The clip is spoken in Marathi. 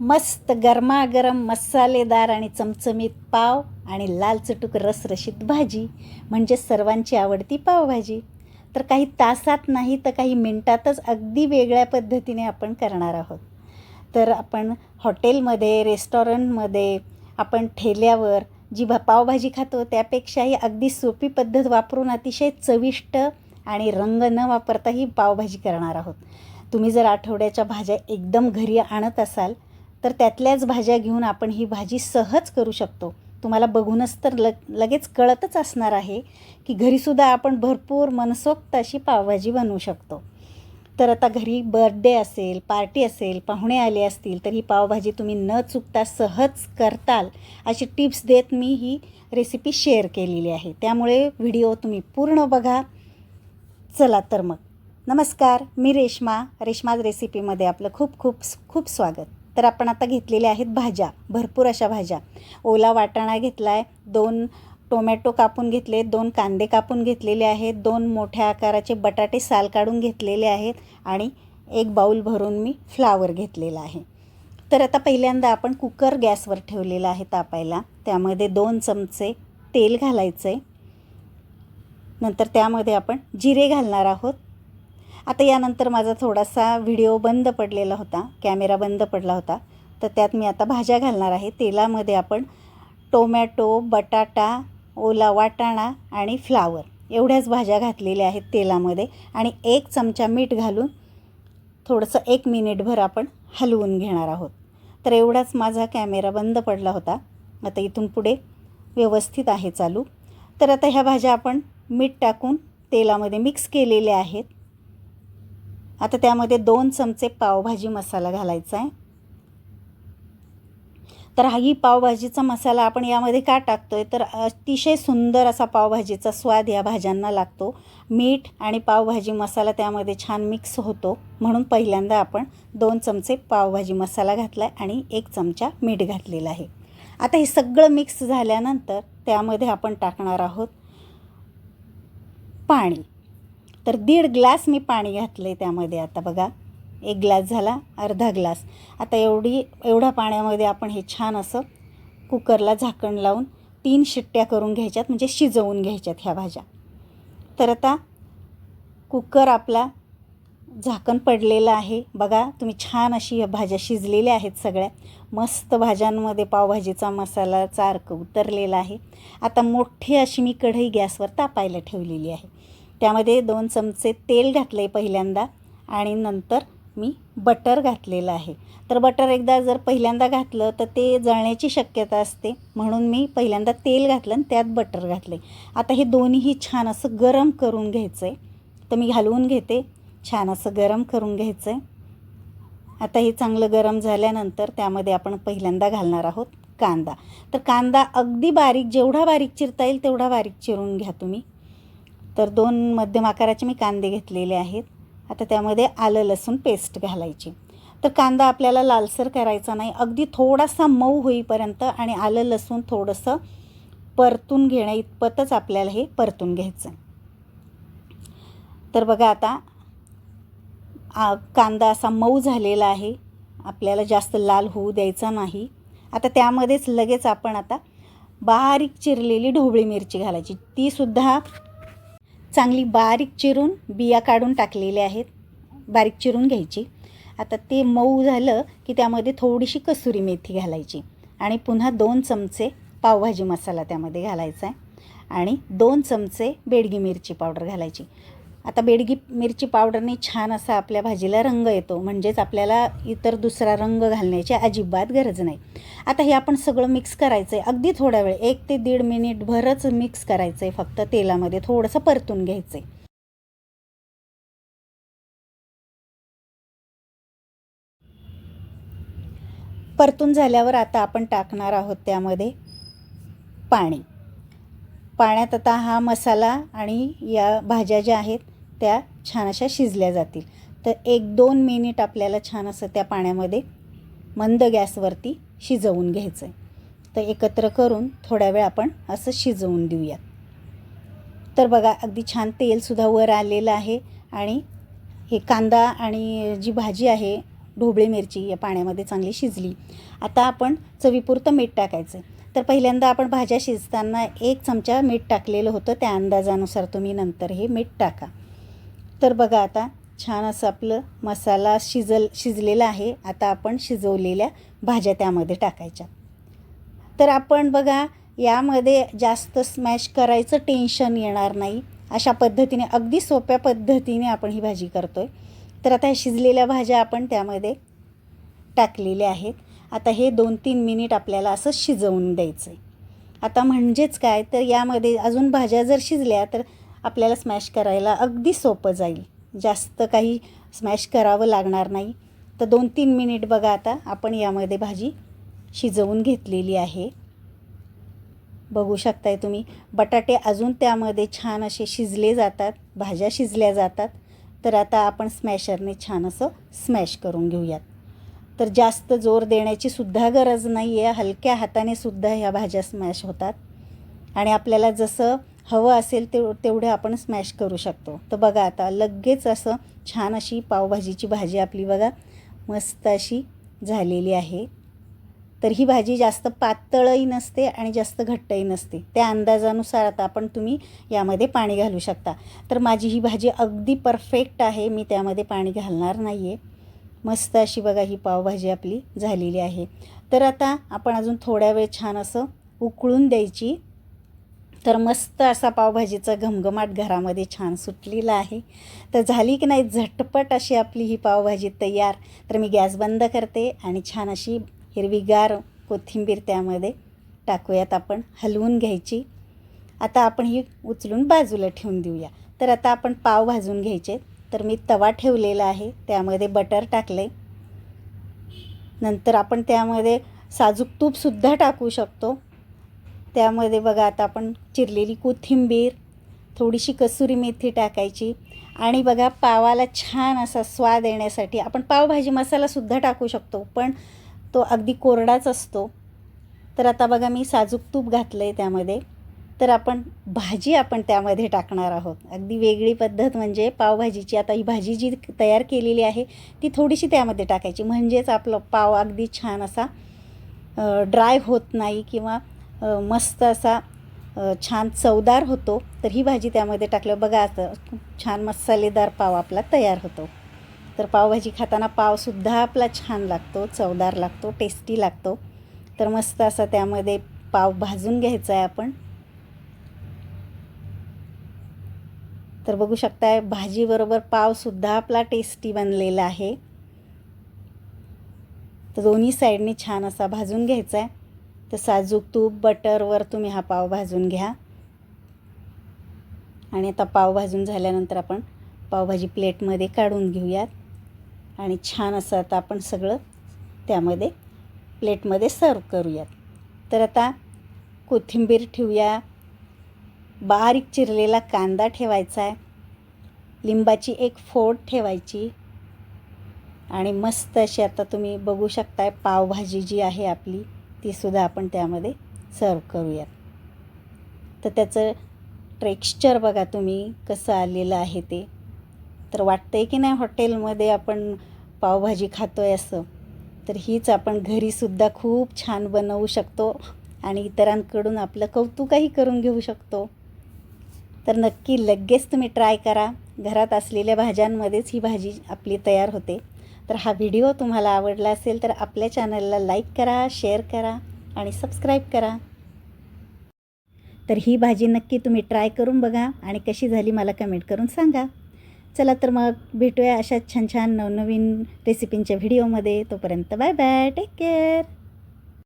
मस्त गरमागरम मसालेदार आणि चमचमीत पाव आणि लाल चटूक रसरशीत भाजी म्हणजे सर्वांची आवडती पावभाजी. तर काही तासात नाही तर काही मिनटातच अगदी वेगळ्या पद्धतीने आपण करणार आहोत. तर आपण हॉटेलमध्ये रेस्टॉरंटमध्ये आपण ठेल्यावर जी भा पावभाजी खातो त्यापेक्षाही अगदी सोपी पद्धत वापरून अतिशय चविष्ट आणि रंग न वापरता ही पावभाजी करणार आहोत. तुम्ही जर आठवड्याच्या भाज्या एकदम घरी आणत असाल तर त्यातल्याच भाज्या घेऊन आपण ही भाजी सहज करू शकतो. तुम्हाला बघूनच तर लग लगेच कळतच असणार आहे की घरीसुद्धा आपण भरपूर मनसोक्त अशी पावभाजी बनवू शकतो. तर आता घरी बर्थडे असेल पार्टी असेल पाहुणे आले असतील तर ही पावभाजी तुम्ही न चुकता सहज करताल अशी टिप्स देत मी ही रेसिपी शेअर केलेली आहे. त्यामुळे व्हिडिओ तुम्ही पूर्ण बघा. चला तर मग. नमस्कार मी रेश्मा. रेश्माज रेसिपीमध्ये आपलं खूप खूप खूप स्वागत. तर आपण आता घेतलेल्या आहेत भाज्या भरपूर अशा भाज्या. ओला वाटाणा घेतला आहे दोन टोमॅटो कापून घेतले दोन कांदे कापून घेतलेले आहेत दोन मोठ्या आकाराचे बटाटे साल काढून घेतलेले आहेत आणि एक बाऊल भरून मी फ्लावर घेतलेला आहे. तर आता पहिल्यांदा आपण कुकर गॅसवर ठेवलेला आहे तापायला. त्यामध्ये दोन चमचे तेल घालायचे नंतर त्यामध्ये आपण जिरे घालणार आहोत. आता यानंतर माझा थोडासा व्हिडिओ बंद पडलेला होता कॅमेरा बंद पडला होता. तर त्यात मी आता भाज्या घालणार आहे. तेलामध्ये आपण टोमॅटो बटाटा ओला वाटाणा आणि फ्लावर एवढ्याच भाज्या घातलेल्या आहेत तेलामध्ये. आणि एक चमचा मीठ घालून थोडंसं एक मिनिटभर आपण हलवून घेणार आहोत. तर एवढाच माझा कॅमेरा बंद पडला होता. आता इथून पुढे व्यवस्थित आहे चालू. तर आता ह्या भाज्या आपण मीठ टाकून तेलामध्ये मिक्स केलेल्या आहेत. आता त्यामध्ये दोन चमचे पावभाजी मसाला घालायचा आहे. तर हाही पावभाजीचा मसाला आपण यामध्ये का टाकतो आहे तर अतिशय सुंदर असा पावभाजीचा स्वाद या भाज्यांना लागतो. मीठ आणि पावभाजी मसाला त्यामध्ये छान मिक्स होतो. म्हणून पहिल्यांदा आपण दोन चमचे पावभाजी मसाला घातला आहे आणि एक चमचा मीठ घातलेला आहे. आता हे सगळं मिक्स झाल्यानंतर त्यामध्ये आपण टाकणार आहोत पाणी. तर दीड ग्लास मी पाणी घातलं आहे त्यामध्ये. आता बघा एक ग्लास झाला अर्धा ग्लास. आता एवढी एवढ्या पाण्यामध्ये आपण हे छान असं कुकरला झाकण लावून तीन शिट्ट्या करून घ्यायच्यात म्हणजे शिजवून घ्यायच्यात ह्या भाज्या. तर आता कुकर आपला झाकण पडलेलं आहे. बघा तुम्ही छान अशी ह्या भाज्या शिजलेल्या आहेत सगळ्या. मस्त भाज्यांमध्ये पावभाजीचा मसाला चारक उतरलेला आहे. आता मोठी अशी मी कढई गॅसवर तापायला ठेवलेली आहे. त्यामध्ये दोन चमचे तेल घातलं आहे पहिल्यांदा आणि नंतर मी बटर घातलेलं आहे. तर बटर एकदा जर पहिल्यांदा घातलं तर ते जळण्याची शक्यता असते. म्हणून मी पहिल्यांदा तेल घातलं आणि त्यात बटर घातले आता हे दोन्हीही छान असं गरम करून घ्यायचं आहे तर मी घालवून घेते. छान असं गरम करून घ्यायचं आहे आता हे चांगलं गरम झाल्यानंतर त्यामध्ये आपण पहिल्यांदा घालणार आहोत कांदा. तर कांदा अगदी बारीक जेवढा बारीक चिरता येईल तेवढा बारीक चिरून घ्या तुम्ही. तर दोन मध्यम आकाराचे मी कांदे घेतलेले आहेत. आता त्यामध्ये आलं लसूण पेस्ट घालायची. तर कांदा आपल्याला लालसर करायचा नाही. अगदी थोडासा मऊ होईपर्यंत आणि आलं लसूण थोडंसं परतून घेण्या इतपतच आपल्याला हे परतून घ्यायचं. तर बघा आता आ कांदा असा मऊ झालेला आहे. आपल्याला जास्त लाल होऊ द्यायचा नाही. आता त्यामध्येच लगेच आपण आता बारीक चिरलेली ढोबळी मिरची घालायची. तीसुद्धा चांगली बारीक चिरून बिया काढून टाकलेल्या आहेत. बारीक चिरून घ्यायची. आता ते मऊ झालं की त्यामध्ये थोडीशी कसुरी मेथी घालायची आणि पुन्हा दोन चमचे पावभाजी मसाला त्यामध्ये घालायचा आहे. आणि दोन चमचे बेडगी मिरची पावडर घालायची. आता बेडगी मिरची पावडरने छान असा आपल्या भाजीला रंग येतो. म्हणजेच आपल्याला इतर दुसरा रंग घालण्याची अजिबात गरज नाही. आता हे आपण सगळं मिक्स करायचं आहे अगदी थोडा वेळ एक ते दीड मिनिटभरच मिक्स करायचं आहे फक्त तेलामध्ये. थोडंसं परतून घ्यायचं आहे परतून झाल्यावर आता आपण टाकणार आहोत त्यामध्ये पाणी. पाण्यात आता हा मसाला आणि या भाज्या ज्या आहेत त्या छान अशा शिजल्या जातील. तर एक दोन मिनिट आपल्याला छान असं त्या पाण्यामध्ये मंद गॅसवरती शिजवून घ्यायचं आहे तर एकत्र करून थोड्या वेळ आपण असं शिजवून देऊयात. तर बघा अगदी छान तेलसुद्धा वर आलेलं आहे आणि हे कांदा आणि जी भाजी आहे ढोबळी मिरची या पाण्यामध्ये चांगली शिजली. आता आपण चवीपुरतं मीठ टाकायचं. तर पहिल्यांदा आपण भाज्या शिजताना एक चमचा मीठ टाकलेलं होतं. त्या अंदाजानुसार तुम्ही नंतर हे मीठ टाका. तर बघा आता छान असं आपलं मसाला शिजल शिजलेला आहे. आता आपण शिजवलेल्या भाज्या त्यामध्ये टाकायच्या. तर आपण बघा यामध्ये जास्त स्मॅश करायचं टेन्शन येणार नाही. अशा पद्धतीने अगदी सोप्या पद्धतीने आपण ही भाजी करतो आहे तर आता ह्या शिजलेल्या भाज्या आपण त्यामध्ये टाकलेल्या आहेत. आता हे दोन तीन मिनिट आपल्याला असं शिजवून द्यायचं आहे आता म्हणजेच काय? तर यामध्ये अजून भाज्या जर शिजल्या तर आपल्याला स्मॅश करायला अगदी सोपं जाईल. जास्त काही स्मॅश करावं लागणार नाही. तर दोन तीन मिनिट बघा आता आपण यामध्ये भाजी शिजवून घेतलेली आहे. बघू शकताय तुम्ही बटाटे अजून त्यामध्ये छान असे शिजले जातात भाज्या शिजल्या जातात. तर आता आपण स्मॅशरने छान असं स्मॅश करून घेऊयात. तर जास्त जोर देण्याची सुद्धा गरज नाही आहे हलक्या हाताने सुद्धा ह्या भाज्या स्मॅश होतात. आणि आपल्याला जसं हवं असेल तेव तेवढं आपण स्मॅश करू शकतो. तर बघा आता लगेच असं छान अशी पावभाजीची भाजी आपली बघा मस्त अशी झालेली आहे. तर ही भाजी जास्त पातळही नसते आणि जास्त घट्टही नसते. त्या अंदाजानुसार आता आपण तुम्ही यामध्ये पाणी घालू शकता. तर माझी ही भाजी अगदी परफेक्ट आहे मी त्यामध्ये पाणी घालणार नाही आहे मस्त अशी बघा ही पावभाजी आपली झालेली आहे. तर आता आपण अजून थोड्या वेळ छान असं उकळून द्यायची. तर मस्त असा पावभाजीचा घमघमाट घरामध्ये छान सुटलेला आहे. तर झाली की नाही झटपट अशी आपली ही पावभाजी तयार. तर मी गॅस बंद करते आणि छान अशी हिरवीगार कोथिंबीर त्यामध्ये टाकूयात आपण. हलवून घ्यायची. आता आपण ही उचलून बाजूला ठेवून देऊया. तर आता आपण पाव भाजून घ्यायचे. तर मी तवा ठेवलेला आहे. त्यामध्ये बटर टाकले नंतर आपण त्यामध्ये साजूक तूपसुद्धा टाकू शकतो. त्यामध्ये बघा आता आपण चिरलेली कोथिंबीर थोडीशी कसुरी मेथी टाकायची. आणि बघा पावाला छान असा स्वाद येण्यासाठी आपण पावभाजी मसालासुद्धा टाकू शकतो पण तो अगदी कोरडाच असतो. तर आता बघा मी साजूक तूप घातलं आहे त्यामध्ये. तर आपण भाजी आपण त्यामध्ये टाकणार आहोत. अगदी वेगळी पद्धत म्हणजे पावभाजीची. आता ही भाजी जी तयार केलेली आहे ती थोडीशी त्यामध्ये टाकायची. म्हणजेच आपलं पाव अगदी छान असा ड्राय होत नाही किंवा मस्त असा छान चवदार होतो तर ही भाजी त्यामध्ये टाकलं बघा आता छान मसालेदार पाव आपला तयार होतो. तर पावभाजी खाताना पावसुद्धा आपला छान लागतो चवदार लागतो टेस्टी लागतो. तर मस्त असा त्यामध्ये पाव भाजून घ्यायचा आहे आपण. तर बघू शकताय भाजीबरोबर पावसुद्धा आपला टेस्टी बनलेला आहे. तर दोन्ही साईडने छान असा भाजून घ्यायचा आहे. तर साजूक तूप बटरवर तुम्ही हा पाव भाजून घ्या. आणि आता पाव भाजून झाल्यानंतर आपण पावभाजी प्लेटमध्ये काढून घेऊयात. आणि छान असं आता आपण सगळं त्यामध्ये प्लेटमध्ये सर्व करूयात. तर आता कोथिंबीर ठेवूया. बारीक चिरलेला कांदा ठेवायचा आहे. लिंबाची एक फोड ठेवायची. आणि मस्त अशी आता तुम्ही बघू शकताय पावभाजी जी आहे आपली. तीसुद्धा आपण त्यामध्ये सर्व करूयात. तर त्याचं टेक्स्चर बघा तुम्ही कसं आलेलं आहे ते. तर वाटतं आहे की नाही हॉटेलमध्ये आपण पावभाजी खातो आहे असं. तर हीच आपण घरीसुद्धा खूप छान बनवू शकतो आणि इतरांकडून आपलं कौतुकही करून घेऊ शकतो. तर नक्की लगेच तुम्ही ट्राय करा. घरात असलेल्या भाज्यांमध्येच ही भाजी आपली तयार होते. तर हा व्हिडिओ तुम्हाला आवडला असेल तर आपल्या चॅनलला लाईक करा शेअर करा आणि सबस्क्राईब करा. तर ही भाजी नक्की तुम्ही ट्राय करून बघा आणि कशी झाली मला कमेंट करून सांगा. चला तर मग भेटूया अशा छान छान नवनवीन रेसिपींच्या व्हिडिओमध्ये. तोपर्यंत बाय बाय टेक केअर.